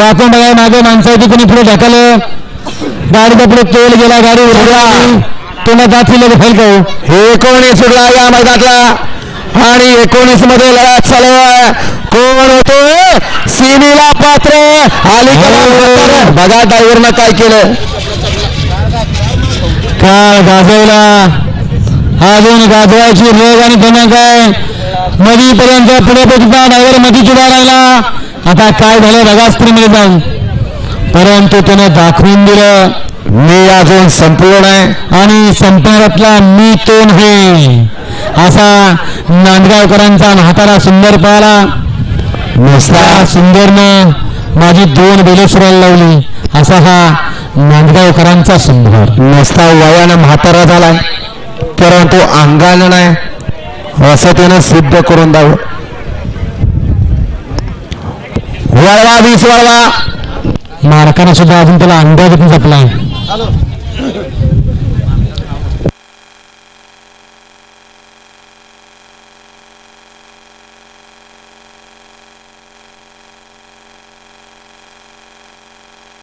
वाचून बघा मागे माणसं होती कोणी पुढे ढकललं? गाडीचा पुढे तोल गेला गाडी उडला पुन्हा जाती लोक फेल का एकोणीस सुटला या मैदानातला. आणि एकोणीसमध्ये लढा चालू आहे. कोण होतो? सिमीला पात्र. अलीकडे बघा ड्रायव्हरनं काय केलं. काळ गाजवला. अजून गाजवायची रोग आणि दिनांक आहे. मधीपर्यंत पुढे पोचता ड्रायव्हर मधी चुडा लागला आता काय झालं मध्ये जाऊन. परंतु त्याने दाखवून दिलं. मी अजून संपूर्ण आहे आणि संपारातला मी तो नाही असा नांदगावकरांचा म्हातारा सुंदर पाहिला. नुसता सुंदरनं माझी दोन बेले सुरायला लावली. असा हा नांदगावकरांचा सुंदर नुसता वयानं म्हातारा झालाय. परंतु अंगानं नाही. असं त्यानं सिद्ध करून द्यावं वळवा वीस वळवा. मालकानं सुद्धा अजून त्याला अंदाज जपला